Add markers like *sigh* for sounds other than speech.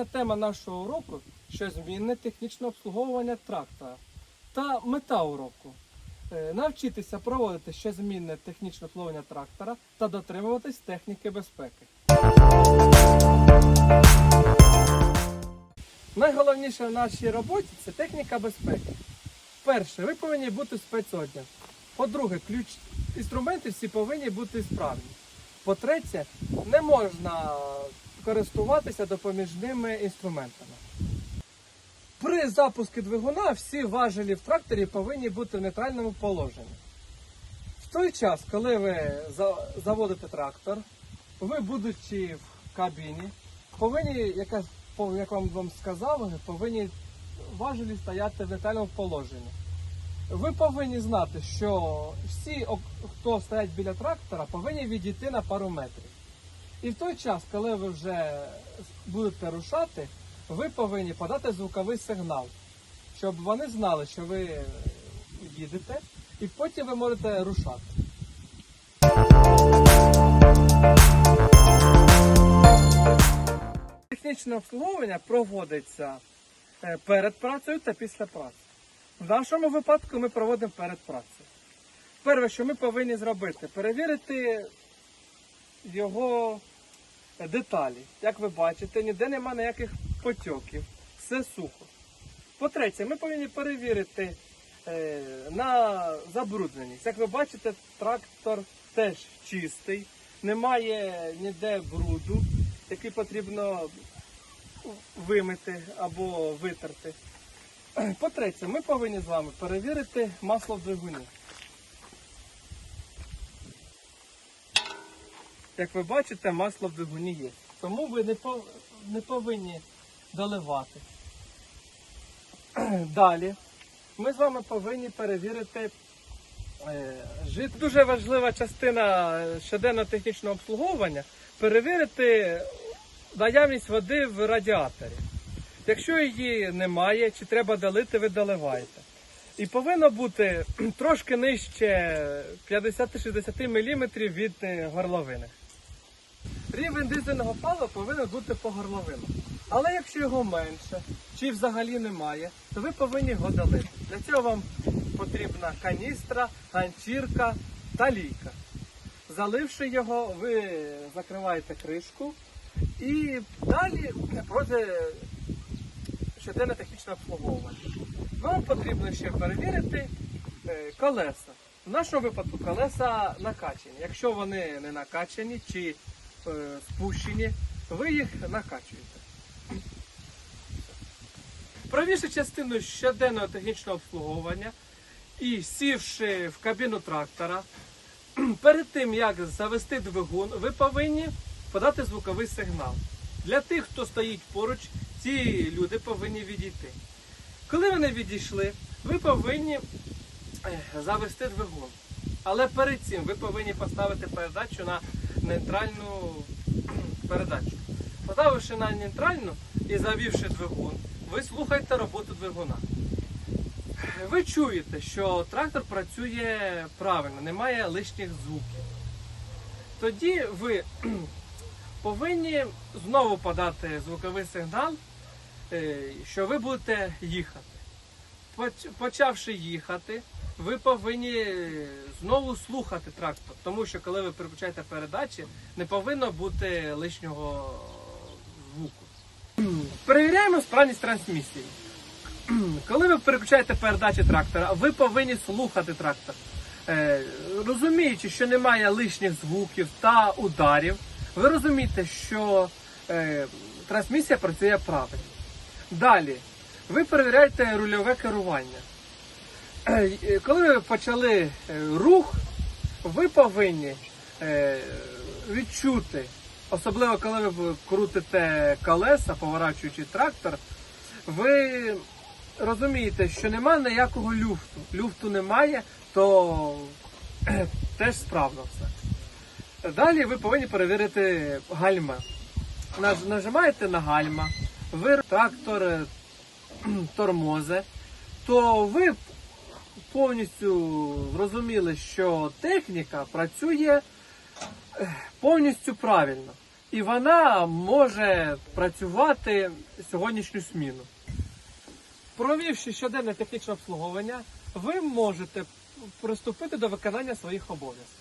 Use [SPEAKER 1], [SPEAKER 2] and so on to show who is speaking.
[SPEAKER 1] Сьогоднішня тема нашого уроку що змінне технічне обслуговування трактора. Та мета уроку е, навчитися проводити щозмінне технічне обслуговування трактора та дотримуватись техніки безпеки. Найголовніше в нашій роботі це техніка безпеки. Перше, ви повинні бути в спецодяг. По-друге, ключ інструменти всі повинні бути справні. По-третє, не можна користуватися допоміжними інструментами. При запуску двигуна всі важелі в тракторі повинні бути в нейтральному положенні. В той час, коли ви заводите трактор, ви, будучи в кабіні, повинні, як, я- вам, сказав, повинні важелі стояти в нейтральному положенні. Ви повинні знати, що всі, хто стоять біля трактора, повинні відійти на пару метрів. І в той час, коли ви вже будете рушати, ви повинні подати звуковий сигнал, щоб вони знали, що ви їдете, і потім ви можете рушати. Технічне обслуговування проводиться е, перед працею та після праці. В нашому випадку ми проводимо перед працею. Перше, що ми повинні зробити, перевірити його деталі. Як ви бачите, ніде нема ніяких потьоків, все сухо. По-третє, ми повинні перевірити е, на забрудненість. Як ви бачите, трактор теж чистий, немає ніде бруду, який потрібно вимити або витерти. По-третє, ми повинні з вами перевірити масло в двигуні. Як ви бачите, масло в двигуні є. Тому ви не, пов- не повинні доливати. *clears throat* Далі. Ми з вами повинні перевірити е, жит. Дуже важлива частина е, щоденного технічного обслуговування перевірити наявність води в радіаторі. Якщо її немає, чи треба долити, ви доливаєте. І повинно бути *clears throat* трошки нижче 50-60 мм від е, горловини. Рівень дизельного палива повинен бути по горловину. Але якщо його менше чи взагалі немає, то ви повинні його долити. Для цього вам потрібна каністра, ганчірка та лійка. Заливши його, ви закриваєте кришку і далі проводите щоденне технічне обслуговування. Вам потрібно ще перевірити е, колеса. В нашому випадку колеса накачані. Якщо вони не накачані чи спущені, ви їх накачуєте. Правіше частину щоденного технічного обслуговування і сівши в кабіну трактора, *clears throat* перед тим як завести двигун, ви повинні подати звуковий сигнал. Для тих, хто стоїть поруч, ці люди повинні відійти. Коли вони відійшли, ви повинні е, завести двигун. Але перед цим ви повинні поставити передачу на нейтральну передачу. Поставивши на нейтральну і завівши двигун, ви слухаєте роботу двигуна. Ви чуєте, що трактор працює правильно, немає лишніх звуків. Тоді ви *clears throat* повинні знову подати звуковий сигнал, е, що ви будете їхати. Поч- Почавши їхати, ви повинні знову слухати трактор, тому що коли ви переключаєте передачі, не повинно бути лишнього звуку. Перевіряємо справність трансмісії. Коли ви переключаєте передачі трактора, ви повинні слухати трактор. Е, розуміючи, що немає лишніх звуків та ударів, ви розумієте, що е, трансмісія працює правильно. Далі, ви перевіряєте рульове керування. Е, Коли ви почали е, рух, ви повинні е, відчути, особливо коли ви крутите колеса, поворачуючи трактор, ви розумієте, що немає ніякого люфту. Люфту немає, то теж справно все. Далі ви повинні перевірити гальма. Нажимаєте на гальма, ви трактор *clears throat* тормозе, то ви повністю зрозуміли, що техніка працює е, повністю правильно. і вона може працювати сьогоднішню сміну. Провівши щоденне технічне обслуговування, ви можете приступити до виконання своїх обов'язків.